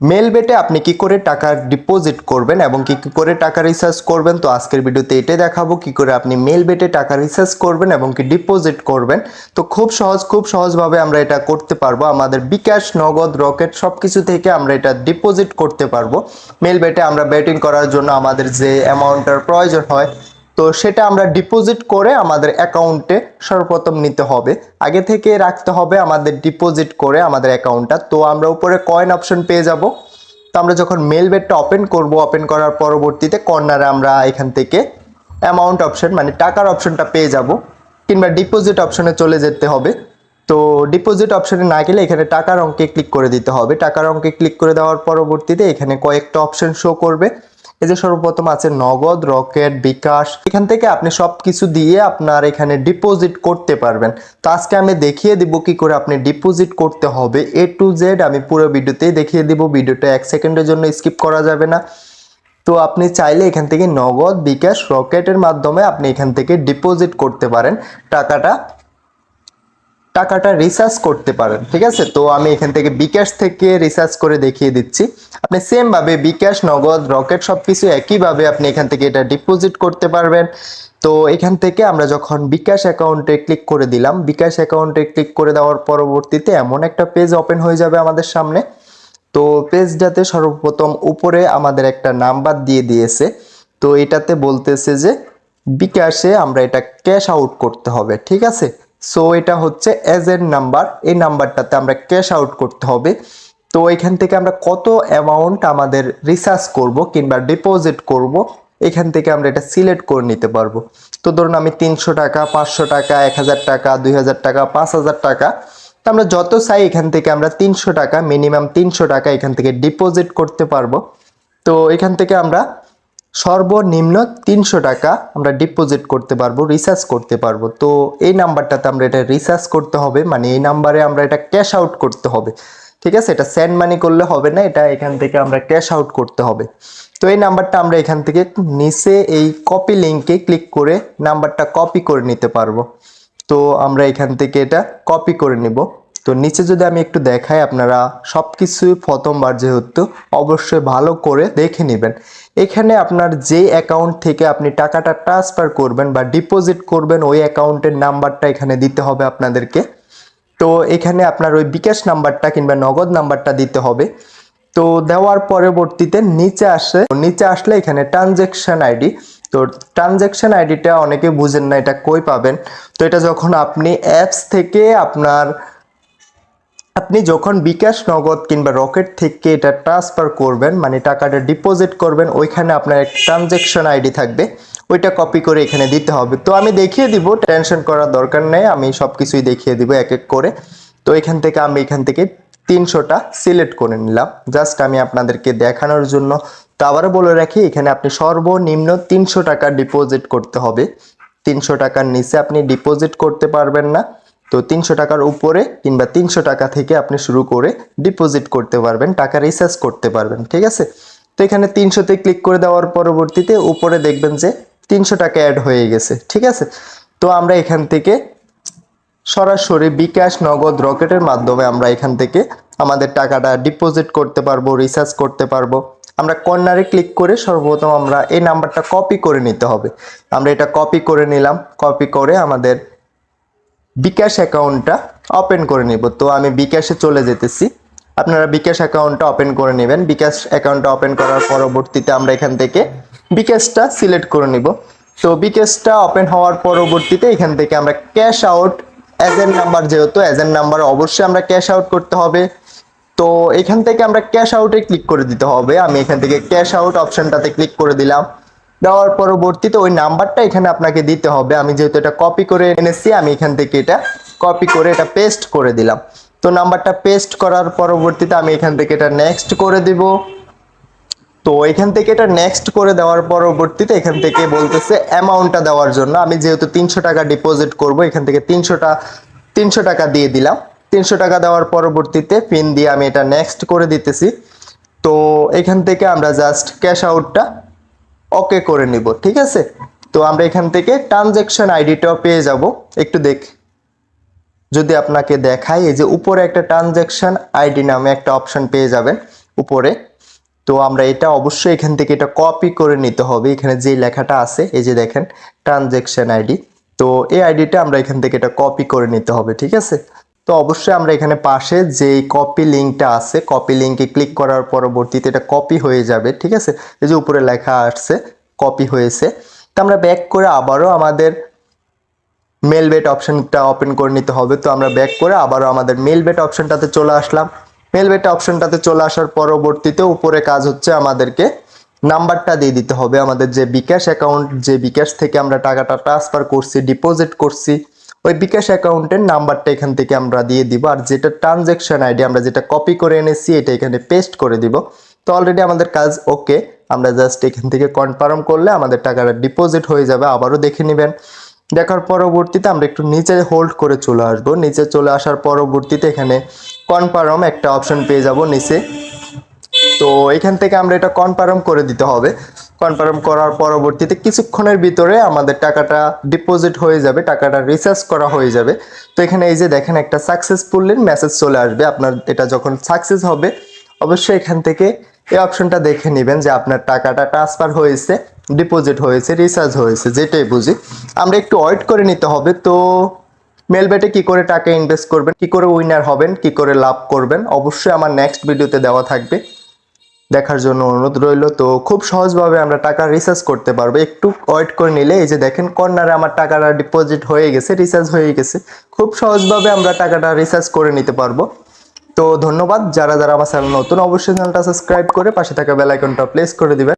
Mail বেটে আপনি কি করে টাকা ডিপোজিট করবেন এবং কি কি করে টাকা রিচার্জ করবেন? তো আজকের ভিডিওতে এটাই দেখাবো, কি করে আপনি মেল বেটে টাকা রিচার্জ করবেন এবং কি ডিপোজিট করবেন। তো খুব সহজ, খুব সহজভাবে আমরা এটা করতে পারব। আমাদের বিকাশ, নগদ, রকেট সব কিছু থেকে আমরা এটা ডিপোজিট করতে পারব। মেল বেটে আমরা ব্যাটিং করার জন্য আমাদের যে অ্যামাউন্টের প্রয়োজন হয় তো সেটা আমরা ডিপোজিট করে আমাদের অ্যাকাউন্টে সর্বপ্রথম নিতে হবে। আগে থেকে রাখতে হবে আমাদের ডিপোজিট করে আমাদের অ্যাকাউন্টটা তো আমরা উপরে কয়েন অপশন পেয়ে যাব। তো আমরা যখন মেল বেডটা ওপেন করব ওপেন করার পরবর্তীতে কর্নারে আমরা এখান থেকে অ্যামাউন্ট অপশন মানে টাকার অপশনটা পেয়ে যাব কিংবা ডিপোজিট অপশনে চলে যেতে হবে। তো ডিপোজিট অপশনে না গেলে এখানে টাকার অঙ্কে ক্লিক করে দিতে হবে। টাকার অঙ্কে ক্লিক করে দেওয়ার পরবর্তীতে এখানে কয়েকটা অপশন শো করবে। এই যে সর্বপ্রথম আছে নগদ, রকেট, বিকাশ। এখান থেকে আপনি সব কিছু দিয়ে আপনার এখানে ডিপোজিট করতে পারবেন। তো আজকে আমি দেখিয়ে দিব কি করে আপনি ডিপোজিট করতে হবে। এ টু জেড আমি পুরো ভিডিওতেই দেখিয়ে দিব। ভিডিওটা এক সেকেন্ডের জন্য স্কিপ করা যাবে না। তো আপনি চাইলে এখান থেকে নগদ, বিকাশ, রকেটের মাধ্যমে আপনি এখান থেকে ডিপোজিট করতে পারেন। টাকাটা টাকাটা রিচার্জ করতে পারেন, ঠিক আছে? তো আমি এখান থেকে বিকাশ থেকে রিচার্জ করে দেখিয়ে দিচ্ছি। আপনি সেম ভাবে বিকাশ নগদ রকেট সবকিছু একইভাবে আপনি এখান থেকে এটা ডিপোজিট করতে পারবেন। তো এখান থেকে আমরা যখন বিকাশ অ্যাকাউন্টে ক্লিক করে দিলাম বিকাশ অ্যাকাউন্টে ক্লিক করে দেওয়ার পরবর্তীতে এমন একটা পেজ ওপেন হয়ে যাবে আমাদের সামনে। তো পেজটাতে সর্বপ্রথম উপরে আমাদের একটা নাম্বার দিয়ে দিয়েছে। তো এটাতে বলতেছে যে বিকাশে আমরা এটা ক্যাশ আউট করতে হবে, ঠিক আছে? সো এটা হচ্ছে এজেন্ট নাম্বার এই নাম্বারটাতে আমরা ক্যাশ আউট করতে হবে। তো এখান থেকে আমরা কত অ্যামাউন্ট আমাদের রিচার্জ করব কিংবা ডিপোজিট করব, এখান থেকে আমরা এটা সিলেক্ট করে নিতে পারব। তো ধরুন আমি তিনশো টাকা, পাঁচশো টাকা, এক হাজার টাকা, দুই হাজার টাকা, পাঁচ হাজার টাকা। তো আমরা যত চাই এখান থেকে আমরা তিনশো টাকা মিনিমাম তিনশো টাকা এখান থেকে ডিপোজিট করতে পারব। তো এখান থেকে আমরা সর্বনিম্ন তিনশো টাকা আমরা ডিপোজিট করতে পারব রিচার্জ করতে পারব। তো এই নাম্বারটাতে আমরা এটা রিচার্জ করতে হবে মানে এই নাম্বারে আমরা এটা ক্যাশ আউট করতে হবে। ঠিক আছে? এটা সেন্ড মানি করলে হবে না, এটা এখান থেকে আমরা ক্যাশ আউট করতে হবে। তো এই নাম্বারটা আমরা এখান থেকে নিচে এই কপি লিঙ্কে ক্লিক করে নাম্বারটা কপি করে নিতে পারব। তো আমরা এখান থেকে এটা কপি করে নিব। তো নিচে যদি আমি একটু দেখাই আপনারা সব কিছুই প্রথমবার যেহেতু অবশ্যই ভালো করে দেখে নেবেন। এখানে আপনার যে অ্যাকাউন্ট থেকে আপনি টাকাটা ট্রান্সফার করবেন বা ডিপোজিট করবেন, ওই অ্যাকাউন্টের নাম্বারটা এখানে দিতে হবে আপনাদেরকে। তো এখানে আপনার ওই বিকাশ নাম্বারটা কিংবা নগদ নাম্বারটা দিতে হবে। তো দেওয়ার পরবর্তীতে নিচে আসে, নিচে আসলে এখানে ট্রানজেকশন আইডি তো ট্রানজেকশন আইডিটা অনেকে বুঝেন না এটা কই পাবেন। তো এটা যখন আপনি অ্যাপস থেকে আপনার আপনি যখন বিকাশ নগদ কিংবা রকেট থেকে এটা ট্রান্সফার করবেন মানে টাকাটা ডিপোজিট করবেন, ওইখানে আপনার এক ট্রানজেকশন আইডি থাকবে। ওইটা কপি করে এখানে দিতে হবে। তো আমি দেখিয়ে দিব টেনশন করার দরকার নেই, আমি সব কিছুই দেখিয়ে দিব এক এক করে। তো এখান থেকে আমি এখান থেকে তিনশোটা সিলেক্ট করে নিলাম। জাস্ট আমি আপনাদেরকে দেখানোর জন্য। তো আবারও বলে রাখি, এখানে আপনি সর্বনিম্ন তিনশো টাকা ডিপোজিট করতে হবে। তিনশো টাকার নিচে আপনি ডিপোজিট করতে পারবেন না। তো তিনশো টাকার উপরে কিংবা তিনশো টাকা থেকে আপনি শুরু করে ডিপোজিট করতে পারবেন, টাকা রিচার্জ করতে পারবেন, ঠিক আছে? তো এখানে তিনশোতে ক্লিক করে দেওয়ার পরবর্তীতে উপরে দেখবেন যে তিনশো টাকা অ্যাড হয়ে গেছে, ঠিক আছে? তো আমরা এখান থেকে সরাসরি বিকাশ নগদ রকেটের মাধ্যমে আমরা এখান থেকে আমাদের টাকাটা ডিপোজিট করতে পারব রিচার্জ করতে পারব। আমরা কর্নারে ক্লিক করে সর্বপ্রথম আমরা এই নাম্বারটা কপি করে নিতে হবে। আমরা এটা কপি করে নিলাম কপি করে আমাদের বিকাশ অ্যাকাউন্টটা ওপেন করে নিব। তো আমি বিকাশে চলে যেতেছি। আপনারা বিকাশ অ্যাকাউন্টটা ওপেন করে নেবেন। বিকাশ অ্যাকাউন্টটা ওপেন করার পরবর্তীতে আমরা এখান থেকে বিকাশটা সিলেক্ট করে নিব। তো বিকাশটা ওপেন হওয়ার পরবর্তীতে এখান থেকে আমরা ক্যাশ আউট, এজেন্ট নাম্বার যেহেতু, এজেন্ট নাম্বার অবশ্যই আমরা ক্যাশ আউট করতে হবে। তো এখান থেকে আমরা ক্যাশ আউটে ক্লিক করে দিতে হবে। আমি এখান থেকে ক্যাশ আউট অপশনটাতে ক্লিক করে দিলাম। দেওয়ার পরবর্তীতে ওই নাম্বারটা এখানে আপনাকে দিতে হবে। আমি যেহেতু এটা কপি করে এনেছি, আমি এখান থেকে এটা কপি করে এটা পেস্ট করে দিলাম। তো নাম্বারটা পেস্ট করার পরবর্তীতে আমি এখান থেকে এটা নেক্সট করে দিব। তো এখান থেকে এটা নেক্সট করে দেওয়ার পরবর্তীতে এখান থেকে বলতেছে অ্যামাউন্টটা দেওয়ার জন্য। আমি যেহেতু তিনশো টাকা ডিপোজিট করব, এখান থেকে তিনশোটা তিনশো টাকা দিয়ে দিলাম। তিনশো টাকা দেওয়ার পরবর্তীতে পিন দিয়ে আমি এটা নেক্সট করে দিতেছি। তো এখান থেকে আমরা জাস্ট ক্যাশ আউটটা ওকে করে নিব, ঠিক আছে? তো আমরা এখান থেকে ট্রানজেকশন আইডিটাও পেয়ে যাব। একটু দেখ। যদি আপনাকে দেখাই, এই যে উপরে একটা ট্রানজেকশন আইডি নামে একটা অপশন পেয়ে যাবেন, উপরে। তো আমরা এটা অবশ্যই এখান থেকে এটা কপি করে নিতে হবে। এখানে যে লেখাটা আছে, এই যে দেখেন ট্রানজেকশন আইডি তো এই আইডিটা আমরা এখান থেকে এটা কপি করে নিতে হবে, ঠিক আছে? তো অবশ্যই আমরা এখানে পাশে যে কপি লিঙ্কটা আছে কপি লিঙ্কে ক্লিক করার পরবর্তীতে এটা কপি হয়ে যাবে, ঠিক আছে? এই যে উপরে লেখা আসছে কপি হয়েছে। তো আমরা ব্যাক করে আবারও আমাদের মেল বেট অপশনটা ওপেন করে নিতে হবে। তো আমরা ব্যাক করে আবারও আমাদের মেল বেট অপশনটাতে চলে আসলাম। মেল বেট অপশনটাতে চলে আসার পরবর্তীতে উপরে কাজ হচ্ছে আমাদেরকে নাম্বারটা দিয়ে দিতে হবে। আমাদের যে বিকাশ অ্যাকাউন্ট যে বিকাশ থেকে আমরা টাকাটা ট্রান্সফার করছি ডিপোজিট করছি ওই বিকাশ অ্যাকাউন্টের নাম্বারটা এখান থেকে আমরা দিয়ে দিব, আর যেটা ট্রানজ্যাকশন আইডি আমরা যেটা কপি করে এনেছি, এটা এখানে পেস্ট করে দিব। তো অলরেডি আমাদের কাজ ওকে আমরা জাস্ট এখান থেকে কনফার্ম করলে আমাদের টাকাটা ডিপোজিট হয়ে যাবে, আবারও দেখে নেবেন। দেখার পরবর্তীতে আমরা একটু নিচে হোল্ড করে চলে আসব। নিচে চলে আসার পরবর্তীতে এখানে কনফার্ম একটা অপশন পেয়ে যাব নিচে। তো এখান থেকে আমরা এটা কনফার্ম করে দিতে হবে। কনফার্ম করার পরবর্তীতে কিছুক্ষণের ভিতরে আমাদের টাকাটা ডিপোজিট হয়ে যাবে, টাকাটা রিচার্জ করা হয়ে যাবে। তো এখানে এই যে দেখেন একটা সাকসেসফুল মেসেজ চলে আসবে। আপনার এটা যখন সাকসেস হবে, অবশ্যই এখান থেকে এই অপশনটা দেখে নেবেন যে আপনার টাকাটা ট্রান্সফার হয়েছে ডিপোজিট হয়েছে রিচার্জ হয়েছে, যেটাই বুঝি। আমরা একটু ওয়েট করে নিতে হবে। তো মেলবেটে কি করে টাকা ইনভেস্ট করবেন, কি করে উইনার হবেন, কি করে লাভ করবেন, অবশ্যই আমার নেক্সট ভিডিওতে দেওয়া থাকবে। দেখার জন্য অনুরোধ রইল। তো খুব সহজভাবে আমরা টাকা রিচার্জ করতে পারব। একটু ওয়েট করে নিলে এই যে দেখেন কর্নারে আমার টাকাটা ডিপোজিট হয়ে গেছে রিচার্জ হয়ে গেছে। খুব সহজভাবে আমরা টাকাটা রিচার্জ করে নিতে পারব। তো ধন্যবাদ। যারা যারা আমার চ্যানেল নতুন, অবশ্যই চ্যানেলটা সাবস্ক্রাইব করে পাশে থাকা বেল আইকনটা প্লেস করে দিবেন।